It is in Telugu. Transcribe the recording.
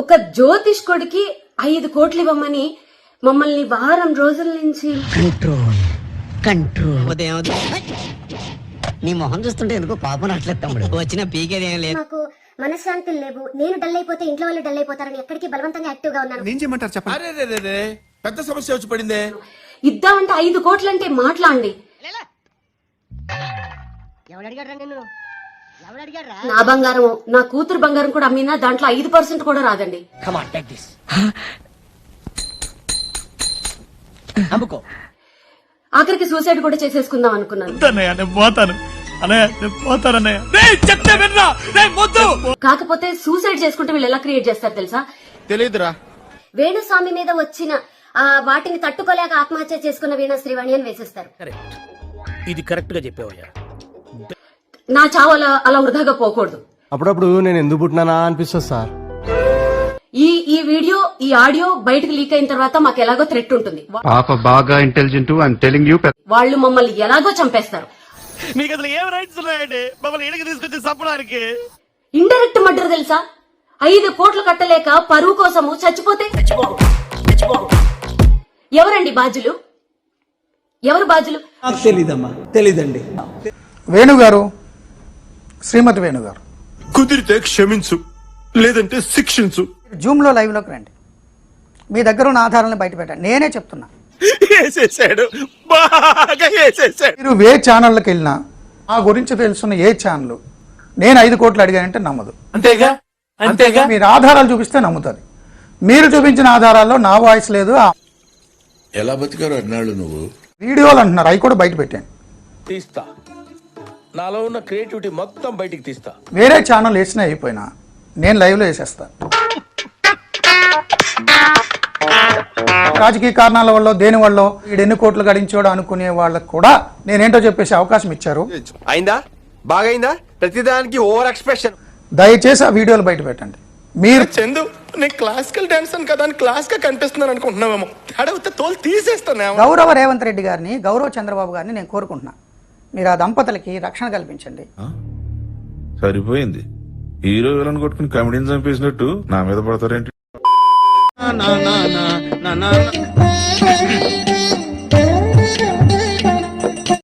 ఒక జ్యోతిష్కుడికి ఐదు కోట్లు ఇవ్వమని మమ్మల్ని వారం రోజుల నుంచి కంట్రోల్ కంట్రోల్. ఉదయం నీ మొహం చూస్తుంటే ఎందుకో పాపం అట్లేదు తమ్ముడు. వచ్చిన పీకేది లేదు. నాకు మనశ్శాంతులు లేవు. నేను డల్ అయిపోతే ఇంట్లో వాళ్ళు డల్ అయిపోతారని ఎక్కడికి బలవంతంగా యాక్టివ్గా ఉన్నాను. ఏం చేయమంటారు చెప్పండి. అరే రే రే, రే పెద్ద సమస్య వచ్చి పడిందే. ఇద్దామంటే ఐదు కోట్లంటే మాట్లాడండి ఎవడు అడిగాడు నిన్ను? నా బంగారం నా కూతురు బంగారం కూడా అమ్మినా దాంట్లో ఐదు పర్సెంట్ కూడా రాదండి. అమ్ముకో. ఆఖరికి సూసైడ్ కూడా చేసేసుకుందాం అనుకున్నాను. కాకపోతే సూసైడ్ చేసుకుంటే వీళ్ళు ఎలా క్రియేట్ చేస్తారు తెలుసా? తెలియదురా వేణుస్వామి మీద వచ్చిన ఆ వాటిని తట్టుకోలేక ఆత్మహత్య చేసుకున్న వీణ శ్రీవాణి అని వేసేస్తారు. ఇది కరెక్ట్గా చెప్పావయ్యా. నా చావు అలా అలా వృధాగా పోకూడదు. అప్పుడప్పుడు నేను ఎందుకు పుట్టినానా అనిపిస్తుంది సార్. ఈ ఈ వీడియో ఈ ఆడియో బయటకు లీక్ అయిన తర్వాత మాకు ఎలాగో థ్రెట్ ఉంటుంది. పాప బాగా ఇంటెలిజెంట్ ఐమ్ టెలింగ్ యూ వాళ్ళు మమ్మల్ని ఎలాగో చంపేస్తారు. మీకు అసలు ఏం రైట్స్ ఉన్నాయండి? మమ్మల్ని ఇంటికి తీసుకొచ్చి చంపడానికి. ఇండైరెక్ట్ మర్డర్ తెలుసా? ఐదు కోట్లు కట్టలేక పరువు కోసము చచ్చిపోతే ఎవరండి బాజులు ఎవరు బాజులు తెలీదమ్మా. తెలీదండి. వేణుగారు శ్రీమతి వేణుగారు. కుదిరితే క్షమించు లేదంటే శిక్షించు. జూమ్లో లైవ్లోకి రండి. మీ దగ్గర ఉన్న ఆధారాలను బయట పెట్టండి నేనే చెప్తున్నా. వేసేసాడు. బాగా వేసేసాడు. మీరు ఏ ఛానళ్ళకి వెళ్ళినా ఆ గురించి తెలుసున్న ఏ ఛానల్ నేను ఐదు కోట్లు అడిగానంటే నమ్మదు. అంతేగా? అంతేగా? మీరు ఆధారాలు చూపిస్తే నమ్ముతుంది మీరు చూపించిన ఆధారాల్లో నా వాయిస్ లేదు ఎలా బతికారు అన్నాళ్ళు నువ్వు? వీడియోలు అంటున్నారు. అవి కూడా బయట పెట్టాను. తీస్తా. నాలో ఉన్న క్రియేటివిటీ మొత్తం బయటికి తీస్తా. వేరే ఛానల్ వేసినా అయిపోయినా నేను లైవ్లో వేసేస్తా. రాజకీయ కారణాల వల్ల దేని వల్ల వీడు ఎన్ని కోట్లు గడించాడో అనుకునే వాళ్ళకు కూడా నేనేంటో చెప్పేసి అవకాశం ఇచ్చారు. అయిందా? బాగైందా? ప్రతిదానికి ఓవర్ ఎక్స్ప్రెషన్. దయచేసి ఆ వీడియోలు బయట పెట్టండి. మీరు చందు నేను క్లాసికల్ డాన్సర్ కదా అని క్లాస్గా కనిపిస్తున్నాను అనుకుంటున్నావేమో. అడిగితే తోలు తీసేస్తాను గౌరవ రేవంత్ రెడ్డి గారిని గౌరవ చంద్రబాబు గారిని నేను కోరుకుంటున్నా. మీరు ఆ దంపతులకి రక్షణ కల్పించండి. సరిపోయింది. హీరో విలన్ కొట్టుకుని కమెడీని చంపేసినట్టు నా మీద పడతారేంటి? నా నా నా నా నా.